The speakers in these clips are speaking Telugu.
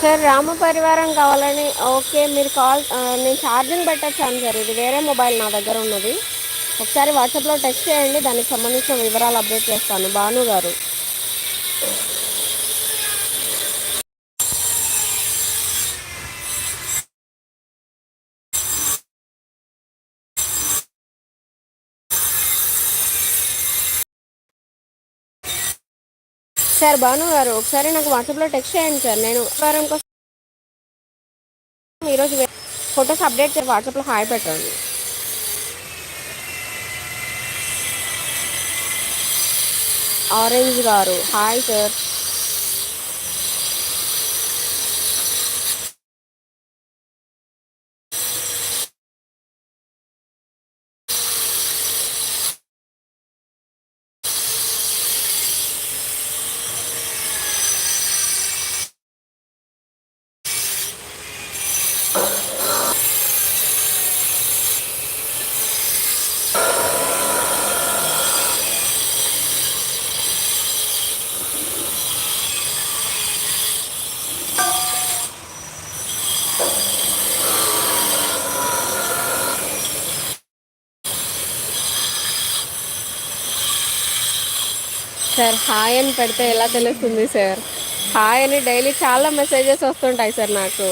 సార్ రామ పరివారం కావాలని ఓకే మీరు కాల్ నేను ఛార్జింగ్ పెట్టచ్చాను సార్ ఇది వేరే మొబైల్ నా దగ్గర ఉన్నది. ఒకసారి వాట్సాప్లో టెక్స్ట్ చేయండి దానికి సంబంధించిన వివరాలు అప్డేట్ చేస్తాను. భాను గారు. సార్ భాను గారు ఒకసారి నాకు వాట్సాప్లో టెక్స్ట్ చేయండి సార్. నేను వారం కోసం ఈరోజు ఫొటోస్ అప్డేట్ చేసి వాట్సాప్లో హాయ్ పెట్టండి. ఆరెంజ్ గారు హాయ్ సార్. సార్ హాయ్ అని పెడితే ఎలా తెలుస్తుంది సార్? హాయ్ అని డైలీ చాలా మెసేజెస్ వస్తుంటాయి సార్ నాకు.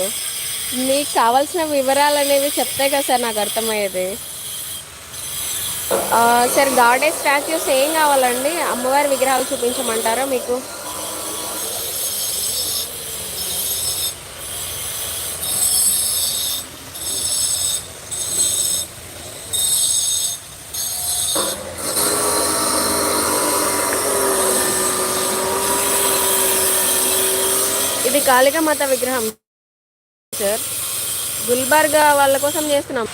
మీకు కావాల్సిన వివరాలు అనేవి చెప్తే కదా సార్ నాకు అర్థమయ్యేది. సార్ గాడే స్టాచ్యూస్ ఏం కావాలండి? అమ్మవారి విగ్రహాలు చూపించమంటారా మీకు ఇది కాళికామాత విగ్రహం సార్. గుల్బర్గా వాళ్ళ కోసం చేస్తున్నాం.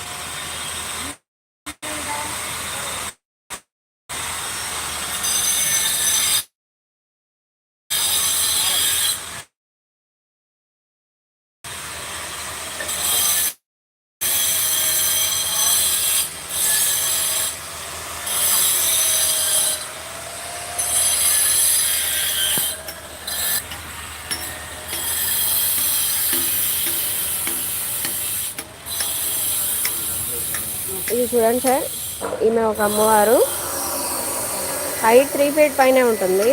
ఇది చూడండి సార్. ఈమె ఒక అమ్మవారు. హైట్ త్రీ ఫీట్ పైనే ఉంటుంది.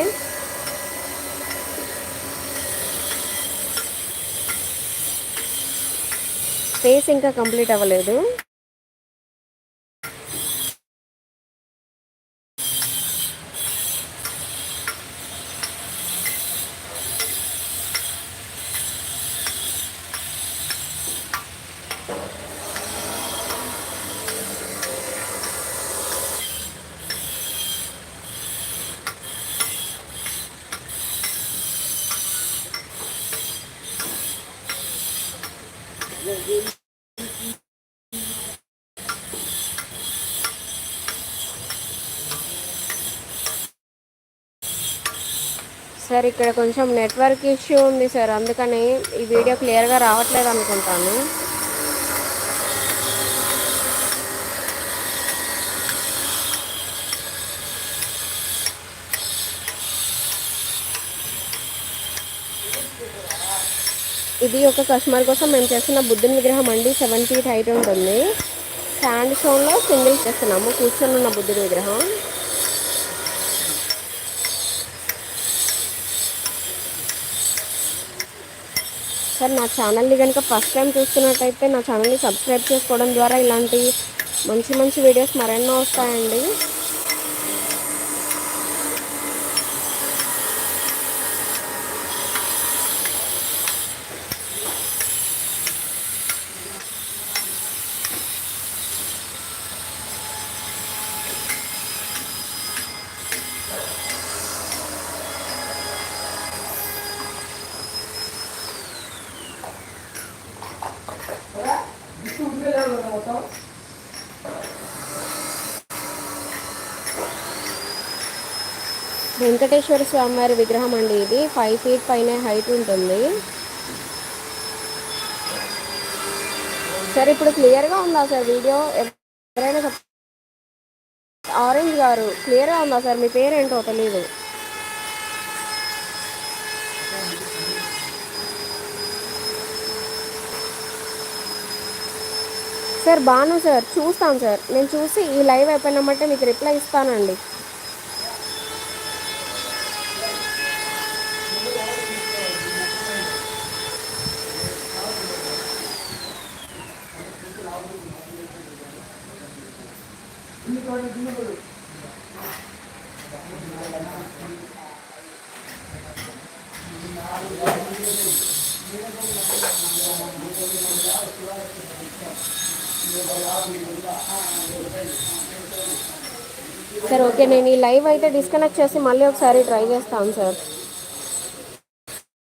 ఫేస్ ఇంకా కంప్లీట్ అవ్వలేదు. సార్ ఇక్కడ కొంచెం నెట్వర్క్ ఇష్యూ ఉంది సార్. అందుకని ఈ వీడియో క్లియర్గా రావట్లేదు అనుకుంటాను. ఇది ఒక కస్టమర్ కోసం మేము చేస్తున్న బుద్ధుని విగ్రహం అండి. సెవెన్ ఫీట్ హైట్ ఉంటుంది. శాండ్ స్టోన్లో సింగిల్ చేస్తున్నాము. కూర్చొని ఉన్న బుద్ధుని విగ్రహం. సార్ నా ఛానల్ని కనుక ఫస్ట్ టైం చూస్తున్నట్టయితే నా ఛానల్ని సబ్స్క్రైబ్ చేసుకోవడం ద్వారా ఇలాంటి మంచి మంచి వీడియోస్ మరెన్నో వస్తాయండి. ఉడికలే మొత్తం వెంకటేశ్వర స్వామివారి విగ్రహం అండి ఇది. ఫైవ్ ఫీట్ పైన హైట్ ఉంటుంది. సార్ ఇప్పుడు క్లియర్గా ఉందా సార్ వీడియో? ఎవరైనా ఆరెంజ్ గారు క్లియర్గా ఉందా సార్? మీ పేరేంటో తెలీదు. సార్ బాను సార్ చూస్తాను సార్. నేను చూసి ఈ లైవ్ అయిపోయినామంటే మీకు రిప్లై ఇస్తానండి. సార్ ఓకే నేను ఈ లైవ్ అయితే డిస్కనెక్ట్ చేసి మళ్ళీ ఒకసారి ట్రై చేస్తాను సార్.